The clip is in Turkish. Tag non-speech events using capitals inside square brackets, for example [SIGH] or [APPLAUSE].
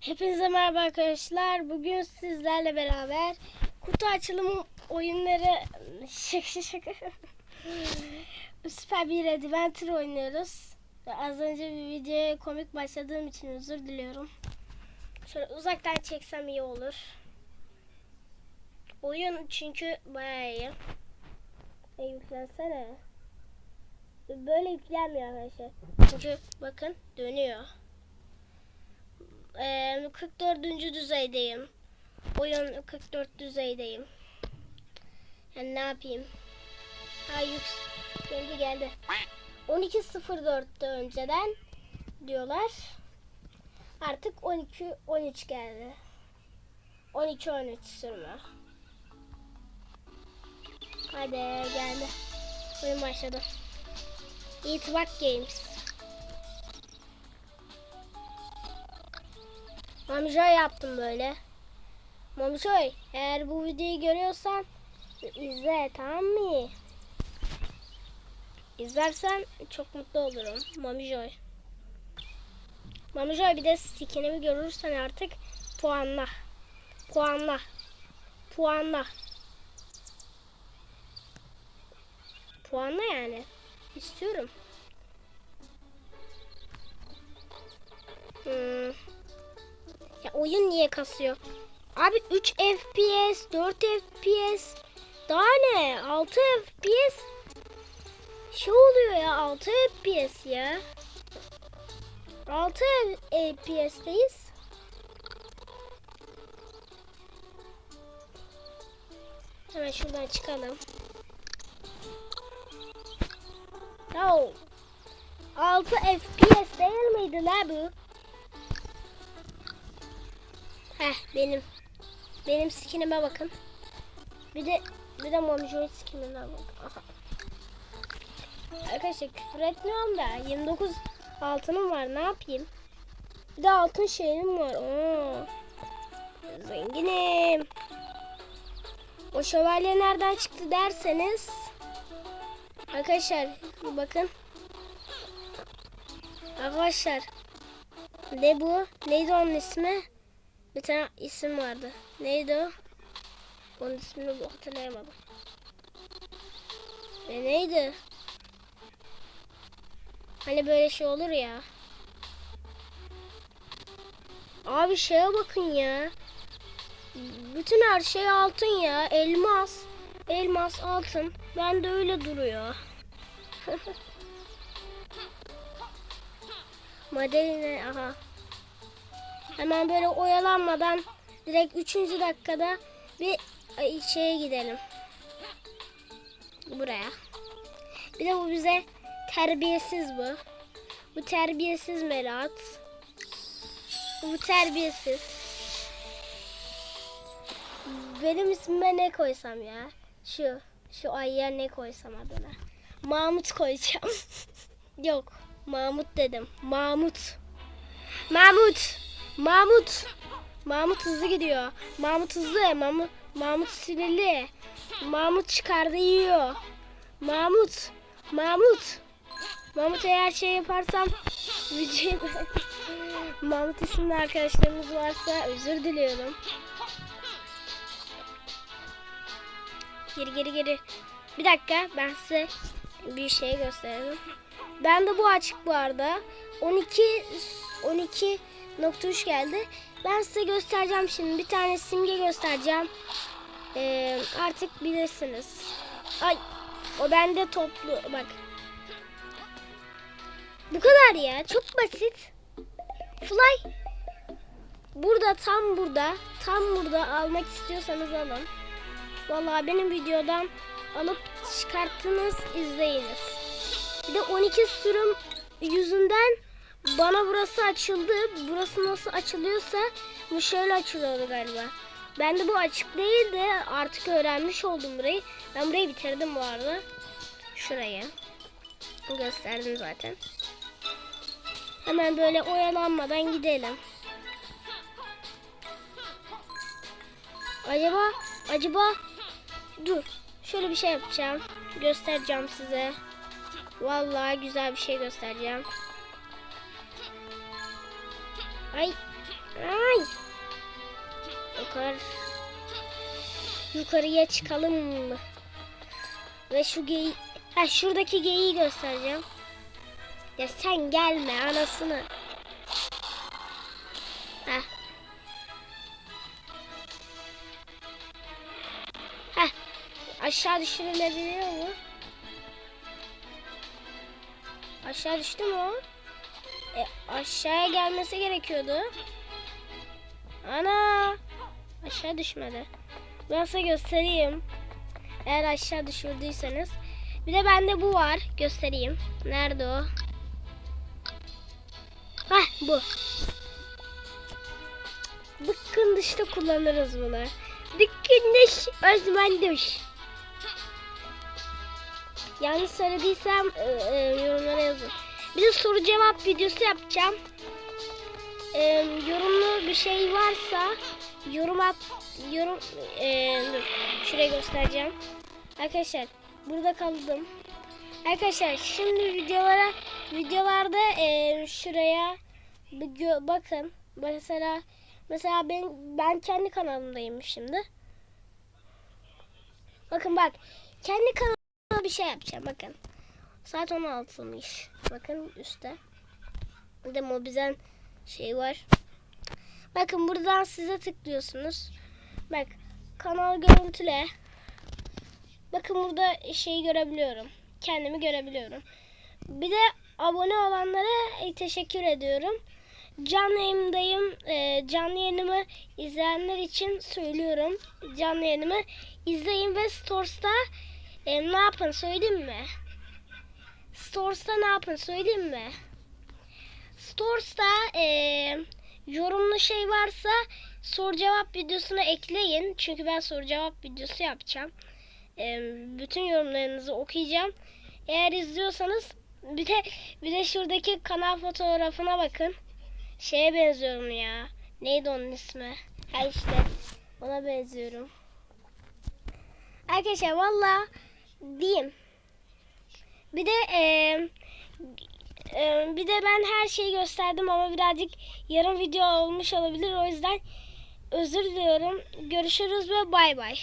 Hepinize merhaba arkadaşlar. Bugün sizlerle beraber kutu açılımı oyunları [LAUGHS] şaka şaka Süper bir Adventure oynuyoruz. Az önce bir videoya komik başladığım için özür diliyorum. Şöyle uzaktan çeksem iyi olur. Oyun çünkü bayağı iyi. E, yüklensene. Böyle yüklenmiyor arkadaşlar. Çünkü bakın dönüyor. Ee, 44. düzeydeyim. Oyun 44 düzeydeyim. Yani ne yapayım? Ha yük geldi geldi. 12.04'te önceden diyorlar. Artık 12 13 geldi. 12 13 sürme. Hadi geldi. Oyun başladı. Eat Back Games. Mamijoy yaptım böyle. Mamijoy eğer bu videoyu görüyorsan izle tamam mı? İzlersen çok mutlu olurum. Mamijoy. Mamijoy bir de skinimi görürsen artık puanla. Puanla. Puanla. Puanla yani. İstiyorum. Hmm. Oyun niye kasıyor? Abi 3 FPS, 4 FPS. Daha ne? 6 FPS. Şey oluyor ya 6 FPS ya. 6 FPS'teyiz. Hemen şuradan çıkalım. Yo. 6 FPS değil miydi la bu? Heh benim. Benim skinime bakın. Bir de bir de Momjoy skinine bakın. Aha. Arkadaşlar küfür etmiyorum da 29 altınım var ne yapayım? Bir de altın şeyim var. Oo. Zenginim. O şövalye nereden çıktı derseniz Arkadaşlar bakın. Arkadaşlar ne bu? Neydi onun ismi? Bir tane isim vardı. Neydi o? Onun ismini hatırlayamadım. E neydi? Hani böyle şey olur ya. Abi şeye bakın ya. Bütün her şey altın ya. Elmas. Elmas altın. Ben de öyle duruyor. [LAUGHS] Madeline aha. Hemen böyle oyalanmadan direkt 3. dakikada bir şeye gidelim. Buraya. Bir de bu bize terbiyesiz bu. Bu terbiyesiz Melat. Bu terbiyesiz. Benim ismime ne koysam ya? Şu, şu ayıya ne koysam adına? Mahmut koyacağım. [LAUGHS] Yok, Mahmut dedim. Mahmut. Mahmut. Mahmut. Mahmut hızlı gidiyor. Mahmut hızlı. Mahmut, Mahmut sinirli. Mahmut çıkardı yiyor. Mahmut. Mahmut. Mahmut eğer şey yaparsam [LAUGHS] Mahmut isimli arkadaşlarımız varsa özür diliyorum. Geri geri geri. Bir dakika ben size bir şey göstereyim. Ben de bu açık bu arada. 12 12 nokta üç geldi. Ben size göstereceğim şimdi. Bir tane simge göstereceğim. Ee, artık bilirsiniz. Ay o bende toplu. Bak. Bu kadar ya. Çok basit. Fly. Burada tam burada. Tam burada almak istiyorsanız alın. Vallahi benim videodan alıp çıkarttınız izleyiniz. Bir de 12 sürüm yüzünden bana burası açıldı. Burası nasıl açılıyorsa bu şöyle açılıyordu galiba. Ben de bu açık değildi. Artık öğrenmiş oldum burayı. Ben burayı bitirdim bu arada. Şurayı. Gösterdim zaten. Hemen böyle oyalanmadan gidelim. Acaba acaba dur. Şöyle bir şey yapacağım. Göstereceğim size. Vallahi güzel bir şey göstereceğim. Ay Ay. Yukarı. Yukarıya çıkalım mı? Ve şu geyi... Ha şuradaki geyiği göstereceğim. Ya sen gelme anasını. Heh. Heh. Aşağı düşürülebiliyor mu? Aşağı düştü mü o? E, aşağıya gelmesi gerekiyordu. Ana! Aşağı düşmedi. Size göstereyim. Eğer aşağı düşürdüyseniz. Bir de bende bu var. Göstereyim. Nerede o? Hah bu. Dıkkın dışta kullanırız bunu. Dıkkın dış, özmen dış. Yanlış söylediysem e, e, yorumlara yazın. Bir de soru cevap videosu yapacağım. E, yorumlu bir şey varsa yorum at yorum e, dur, şuraya göstereceğim. Arkadaşlar burada kaldım. Arkadaşlar şimdi videolara videolarda e, şuraya bakın. Mesela mesela ben ben kendi kanalımdayım şimdi. Bakın bak. Kendi kanalıma bir şey yapacağım bakın. Saat 16'mış. Bakın üstte. Bir de mobizen şey var. Bakın buradan size tıklıyorsunuz. Bak kanal görüntüle. Bakın burada şeyi görebiliyorum. Kendimi görebiliyorum. Bir de abone olanlara e, teşekkür ediyorum. Canlı yayındayım. E, canlı yayınımı izleyenler için söylüyorum. Canlı yayınımı izleyin ve Stores'ta e, ne yapın söyleyeyim mi? Stores'ta ne yapın söyleyeyim mi? Stores'ta e, yorumlu şey varsa soru cevap videosuna ekleyin. Çünkü ben soru cevap videosu yapacağım. E, bütün yorumlarınızı okuyacağım. Eğer izliyorsanız bir de bir de şuradaki kanal fotoğrafına bakın. Şeye benziyorum ya. Neydi onun ismi? Ha işte ona benziyorum. Arkadaşlar valla. Bir de e, e, bir de ben her şeyi gösterdim ama birazcık yarım video olmuş olabilir. O yüzden özür diliyorum. Görüşürüz ve bay bay.